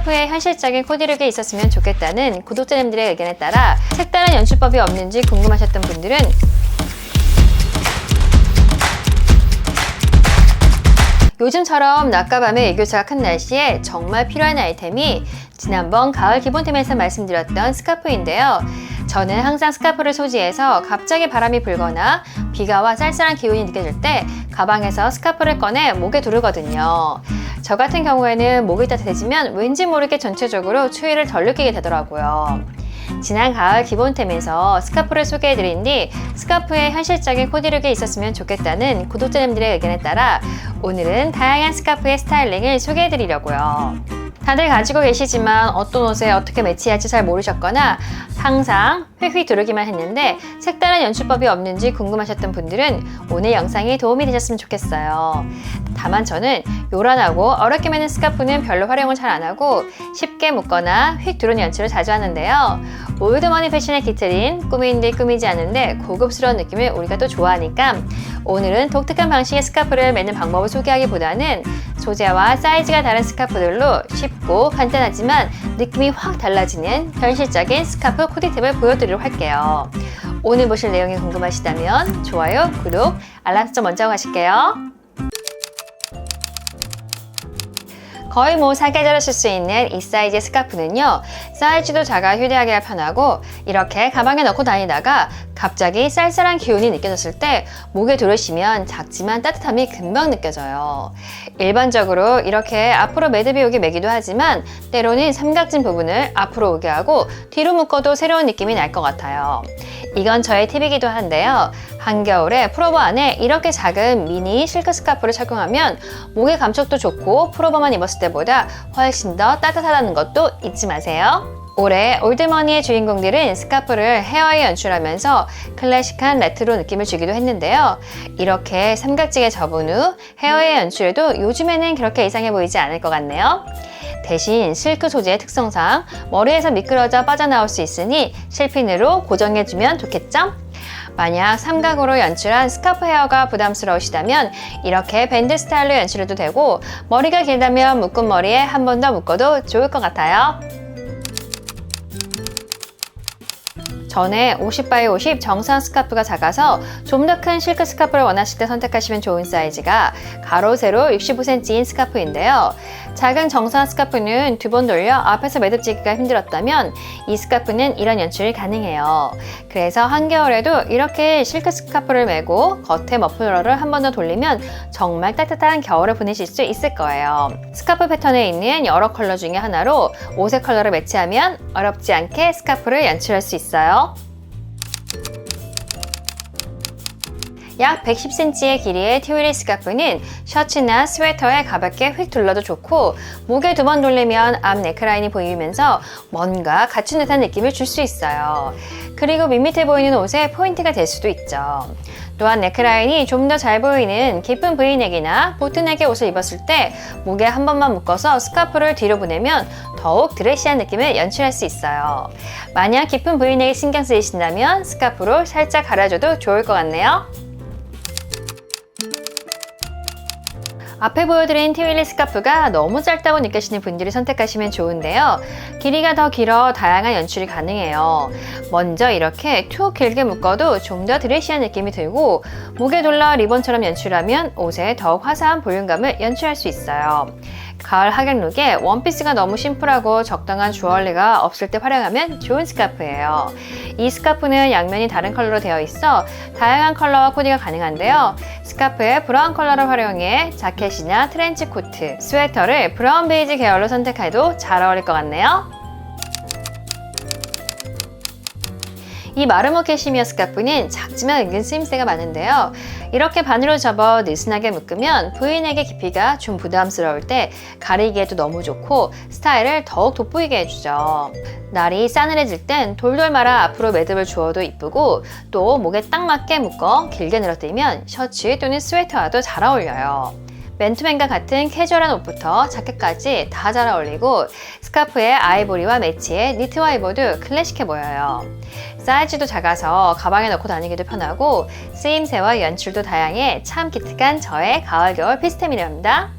스카프에 현실적인 코디룩이 있었으면 좋겠다는 구독자님들의 의견에 따라 색다른 연출법이 없는지 궁금하셨던 분들은 요즘처럼 낮과 밤의 일교차가 큰 날씨에 정말 필요한 아이템이 지난번 가을 기본템에서 말씀드렸던 스카프인데요. 저는 항상 스카프를 소지해서 갑자기 바람이 불거나 비가 와 쌀쌀한 기운이 느껴질 때 가방에서 스카프를 꺼내 목에 두르거든요. 저 같은 경우에는 목이 따뜻해지면 왠지 모르게 전체적으로 추위를 덜 느끼게 되더라고요. 지난 가을 기본템에서 스카프를 소개해드린 뒤 스카프에 현실적인 코디룩이 있었으면 좋겠다는 구독자님들의 의견에 따라 오늘은 다양한 스카프의 스타일링을 소개해드리려고요. 다들 가지고 계시지만 어떤 옷에 어떻게 매치할지 잘 모르셨거나 항상 휙휙 두르기만 했는데 색다른 연출법이 없는지 궁금하셨던 분들은 오늘 영상이 도움이 되셨으면 좋겠어요. 다만 저는 요란하고 어렵게 매는 스카프는 별로 활용을 잘 안 하고 쉽게 묶거나 휙 두르는 연출을 자주 하는데요. 올드머니 패션의 깃틀인 꾸미인데 꾸미지 않은데 고급스러운 느낌을 우리가 또 좋아하니까 오늘은 독특한 방식의 스카프를 매는 방법을 소개하기보다는 소재와 사이즈가 다른 스카프들로 쉽고 간단하지만 느낌이 확 달라지는 현실적인 스카프 코디 팁을 보여드리도록 할게요. 오늘 보실 내용이 궁금하시다면 좋아요, 구독, 알람 설정 먼저 하실게요. 거의 뭐 사계절을 쓸 수 있는 이 사이즈의 스카프는요 사이즈도 작아 휴대하기가 편하고 이렇게 가방에 넣고 다니다가 갑자기 쌀쌀한 기운이 느껴졌을 때 목에 두르시면 작지만 따뜻함이 금방 느껴져요. 일반적으로 이렇게 앞으로 매듭이 오게 매기도 하지만 때로는 삼각진 부분을 앞으로 오게 하고 뒤로 묶어도 새로운 느낌이 날 것 같아요. 이건 저의 팁이기도 한데요. 한겨울에 프로버 안에 이렇게 작은 미니 실크 스카프를 착용하면 목의 감촉도 좋고 프로버만 입었을 때보다 훨씬 더 따뜻하다는 것도 잊지 마세요. 올해 올드머니의 주인공들은 스카프를 헤어에 연출하면서 클래식한 레트로 느낌을 주기도 했는데요. 이렇게 삼각지게 접은 후 헤어의 연출에도 요즘에는 그렇게 이상해 보이지 않을 것 같네요. 대신 실크 소재의 특성상 머리에서 미끄러져 빠져나올 수 있으니 실핀으로 고정해주면 좋겠죠? 만약 삼각으로 연출한 스카프 헤어가 부담스러우시다면 이렇게 밴드 스타일로 연출해도 되고 머리가 길다면 묶은 머리에 한 번 더 묶어도 좋을 것 같아요. 전에 50바이 50 정상 스카프가 작아서 좀 더 큰 실크 스카프를 원하실 때 선택하시면 좋은 사이즈가 가로 세로 65cm인 스카프인데요. 작은 정상 스카프는 두 번 돌려 앞에서 매듭지기가 힘들었다면 이 스카프는 이런 연출이 가능해요. 그래서 한겨울에도 이렇게 실크 스카프를 메고 겉에 머플러를 한 번 더 돌리면 정말 따뜻한 겨울을 보내실 수 있을 거예요. 스카프 패턴에 있는 여러 컬러 중에 하나로 옷의 컬러를 매치하면 어렵지 않게 스카프를 연출할 수 있어요. 약 110cm의 길이의 튜리 스카프는 셔츠나 스웨터에 가볍게 휙 둘러도 좋고 목에 두 번 돌리면 앞 네크라인이 보이면서 뭔가 갖춘 듯한 느낌을 줄 수 있어요. 그리고 밋밋해 보이는 옷에 포인트가 될 수도 있죠. 또한 네크라인이 좀 더 잘 보이는 깊은 브이넥이나 보트넥의 옷을 입었을 때 목에 한 번만 묶어서 스카프를 뒤로 보내면 더욱 드레시한 느낌을 연출할 수 있어요. 만약 깊은 브이넥에 신경 쓰이신다면 스카프로 살짝 갈아줘도 좋을 것 같네요. 앞에 보여드린 티윌리 스카프가 너무 짧다고 느끼시는 분들이 선택하시면 좋은데요. 길이가 더 길어 다양한 연출이 가능해요. 먼저 이렇게 툭 길게 묶어도 좀 더 드레시한 느낌이 들고 목에 둘러 리본처럼 연출하면 옷에 더욱 화사한 볼륨감을 연출할 수 있어요. 가을 하객룩에 원피스가 너무 심플하고 적당한 주얼리가 없을 때 활용하면 좋은 스카프예요. 이 스카프는 양면이 다른 컬러로 되어 있어 다양한 컬러와 코디가 가능한데요. 스카프에 브라운 컬러를 활용해 자켓이나 트렌치 코트, 스웨터를 브라운 베이지 계열로 선택해도 잘 어울릴 것 같네요. 이 마르모 캐시미어 스카프는 작지만 은근 쓰임새가 많은데요. 이렇게 반으로 접어 느슨하게 묶으면 부인에게 깊이가 좀 부담스러울 때 가리기에도 너무 좋고 스타일을 더욱 돋보이게 해주죠. 날이 싸늘해질 땐 돌돌 말아 앞으로 매듭을 주어도 이쁘고 또 목에 딱 맞게 묶어 길게 늘어뜨리면 셔츠 또는 스웨터와도 잘 어울려요. 맨투맨과 같은 캐주얼한 옷부터 자켓까지 다 잘 어울리고 스카프에 아이보리와 매치해 니트와 입어도 클래식해 보여요. 사이즈도 작아서 가방에 넣고 다니기도 편하고 쓰임새와 연출도 다양해 참 기특한 저의 가을 겨울 피스템이랍니다.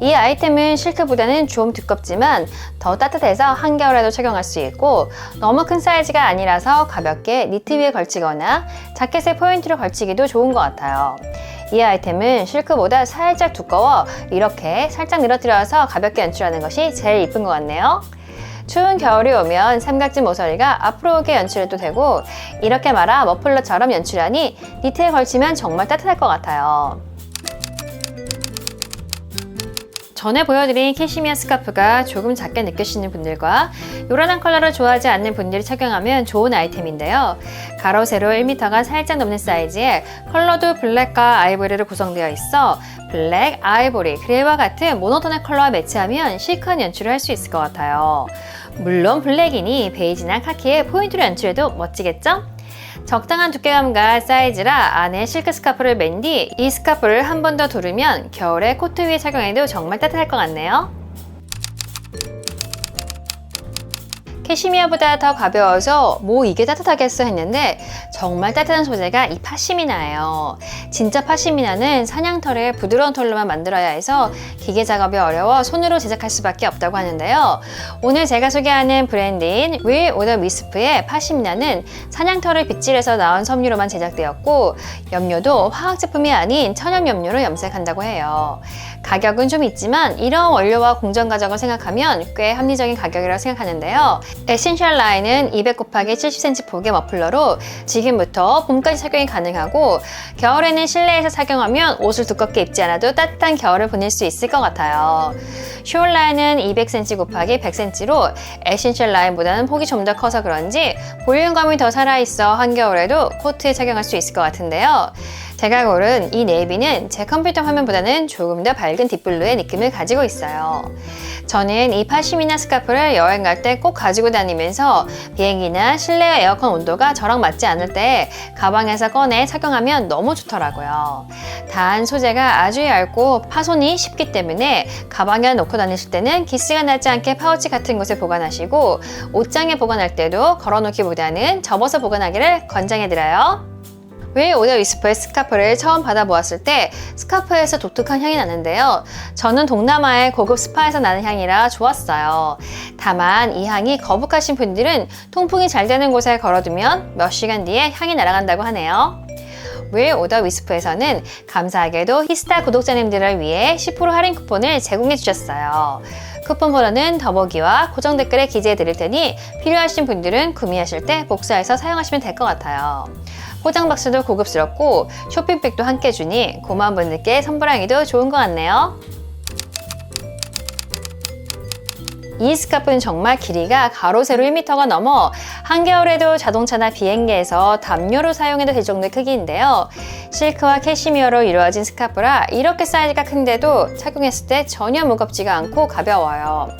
이 아이템은 실크보다는 좀 두껍지만 더 따뜻해서 한겨울에도 착용할 수 있고 너무 큰 사이즈가 아니라서 가볍게 니트 위에 걸치거나 자켓에 포인트를 걸치기도 좋은 것 같아요. 이 아이템은 실크보다 살짝 두꺼워 이렇게 살짝 늘어뜨려서 가볍게 연출하는 것이 제일 이쁜 것 같네요. 추운 겨울이 오면 삼각진 모서리가 앞으로 오게 연출해도 되고 이렇게 말아 머플러처럼 연출하니 니트에 걸치면 정말 따뜻할 것 같아요. 전에 보여드린 캐시미어 스카프가 조금 작게 느껴지는 분들과 요란한 컬러를 좋아하지 않는 분들이 착용하면 좋은 아이템인데요. 가로 세로 1m가 살짝 넘는 사이즈에 컬러도 블랙과 아이보리로 구성되어 있어 블랙, 아이보리, 그레이와 같은 모노톤의 컬러와 매치하면 시크한 연출을 할 수 있을 것 같아요. 물론 블랙이니 베이지나 카키에 포인트를 연출해도 멋지겠죠? 적당한 두께감과 사이즈라 안에 실크 스카프를 맨 뒤 이 스카프를 한 번 더 두르면 겨울에 코트 위에 착용해도 정말 따뜻할 것 같네요. 캐시미어보다 더 가벼워서 뭐 이게 따뜻하겠어 했는데 정말 따뜻한 소재가 이 파시미나예요. 진짜 파시미나는 사냥털을 부드러운 털로만 만들어야 해서 기계 작업이 어려워 손으로 제작할 수밖에 없다고 하는데요. 오늘 제가 소개하는 브랜드인 윌 오더 위스프의 파시미나는 사냥털을 빗질해서 나온 섬유로만 제작되었고 염료도 화학 제품이 아닌 천연 염료로 염색한다고 해요. 가격은 좀 있지만 이런 원료와 공정 과정을 생각하면 꽤 합리적인 가격이라고 생각하는데요. 에센셜 라인은 200 곱하기 70cm 폭의 머플러로 지금부터 봄까지 착용이 가능하고 겨울에는 실내에서 착용하면 옷을 두껍게 입지 않아도 따뜻한 겨울을 보낼 수 있을 것 같아요. 숄 라인은 200cm 곱하기 100cm로 에센셜 라인보다는 폭이 좀 더 커서 그런지 볼륨감이 더 살아있어 한겨울에도 코트에 착용할 수 있을 것 같은데요. 제가 고른 이 네이비는 제 컴퓨터 화면보다는 조금 더 밝은 딥블루의 느낌을 가지고 있어요. 저는 이 파시미나 스카프를 여행 갈 때 꼭 가지고 다니면서 비행기나 실내 에어컨 온도가 저랑 맞지 않을 때 가방에서 꺼내 착용하면 너무 좋더라고요. 단 소재가 아주 얇고 파손이 쉽기 때문에 가방에 놓고 다니실 때는 기스가 나지 않게 파우치 같은 곳에 보관하시고 옷장에 보관할 때도 걸어놓기보다는 접어서 보관하기를 권장해드려요. 왜 오더 위스퍼의 스카프를 처음 받아보았을 때 스카프에서 독특한 향이 나는데요. 저는 동남아의 고급 스파에서 나는 향이라 좋았어요. 다만 이 향이 거북하신 분들은 통풍이 잘 되는 곳에 걸어두면 몇 시간 뒤에 향이 날아간다고 하네요. 윌 오더 위스프에서는 감사하게도 히스타 구독자님들을 위해 10% 할인 쿠폰을 제공해 주셨어요. 쿠폰 번호는 더보기와 고정 댓글에 기재해 드릴 테니 필요하신 분들은 구매하실 때 복사해서 사용하시면 될 것 같아요. 포장 박스도 고급스럽고 쇼핑백도 함께 주니 고마운 분들께 선물하기도 좋은 것 같네요. 이 스카프는 정말 길이가 가로 세로 1m가 넘어 한겨울에도 자동차나 비행기에서 담요로 사용해도 될 정도의 크기인데요. 실크와 캐시미어로 이루어진 스카프라 이렇게 사이즈가 큰데도 착용했을 때 전혀 무겁지가 않고 가벼워요.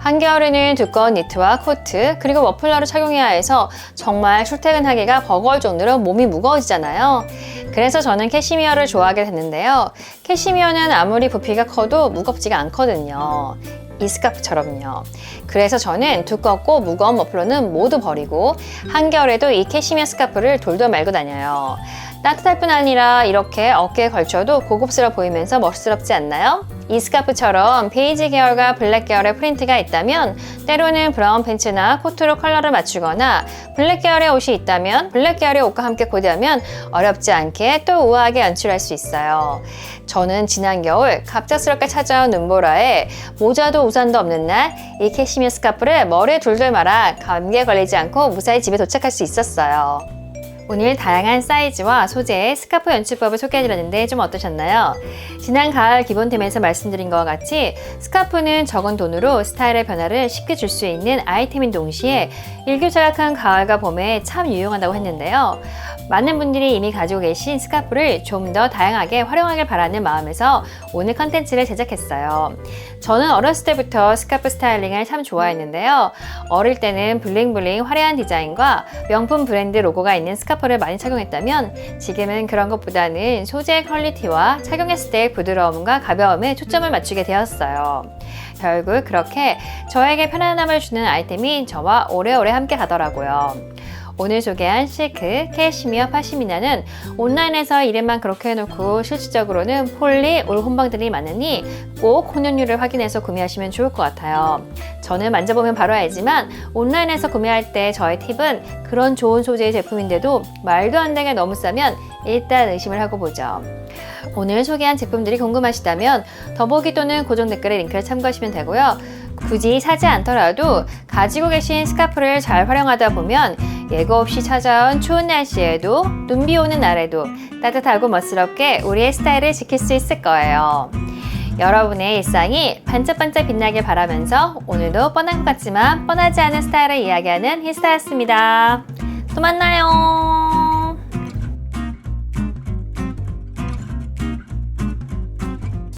한겨울에는 두꺼운 니트와 코트 그리고 머플러를 착용해야 해서 정말 출퇴근하기가 버거울 정도로 몸이 무거워지잖아요. 그래서 저는 캐시미어를 좋아하게 됐는데요. 캐시미어는 아무리 부피가 커도 무겁지가 않거든요. 이 스카프처럼요. 그래서 저는 두껍고 무거운 머플러는 모두 버리고 한겨울에도 이 캐시미어 스카프를 돌돌 말고 다녀요. 따뜻할 뿐 아니라 이렇게 어깨에 걸쳐도 고급스러워 보이면서 멋스럽지 않나요? 이 스카프처럼 베이지 계열과 블랙 계열의 프린트가 있다면 때로는 브라운 팬츠나 코트로 컬러를 맞추거나 블랙 계열의 옷이 있다면 블랙 계열의 옷과 함께 코디하면 어렵지 않게 또 우아하게 연출할 수 있어요. 저는 지난 겨울 갑작스럽게 찾아온 눈보라에 모자도 우산도 없는 날 이 캐시미어 스카프를 머리에 둘둘 말아 감기에 걸리지 않고 무사히 집에 도착할 수 있었어요. 오늘 다양한 사이즈와 소재의 스카프 연출법을 소개해드렸는데 좀 어떠셨나요? 지난 가을 기본템에서 말씀드린 것과 같이 스카프는 적은 돈으로 스타일의 변화를 쉽게 줄 수 있는 아이템인 동시에 일교차약한 가을과 봄에 참 유용하다고 했는데요. 많은 분들이 이미 가지고 계신 스카프를 좀 더 다양하게 활용하길 바라는 마음에서 오늘 컨텐츠를 제작했어요. 저는 어렸을 때부터 스카프 스타일링을 참 좋아했는데요. 어릴 때는 블링블링 화려한 디자인과 명품 브랜드 로고가 있는 스카프 를 많이 착용했다면 지금은 그런 것보다는 소재의 퀄리티와 착용했을 때의 부드러움과 가벼움에 초점을 맞추게 되었어요. 결국 그렇게 저에게 편안함을 주는 아이템이 저와 오래오래 함께 가더라고요. 오늘 소개한 실크, 캐시미어, 파시미나는 온라인에서 이름만 그렇게 해놓고 실질적으로는 폴리, 올 혼방들이 많으니 꼭 혼연율을 확인해서 구매하시면 좋을 것 같아요. 저는 만져보면 바로 알지만 온라인에서 구매할 때 저의 팁은 그런 좋은 소재의 제품인데도 말도 안 되게 너무 싸면 일단 의심을 하고 보죠. 오늘 소개한 제품들이 궁금하시다면 더보기 또는 고정 댓글에 링크를 참고하시면 되고요. 굳이 사지 않더라도 가지고 계신 스카프를 잘 활용하다 보면 예고 없이 찾아온 추운 날씨에도 눈비 오는 날에도 따뜻하고 멋스럽게 우리의 스타일을 지킬 수 있을 거예요. 여러분의 일상이 반짝반짝 빛나길 바라면서 오늘도 뻔한 것 같지만 뻔하지 않은 스타일을 이야기하는 히스타였습니다. 또 만나요.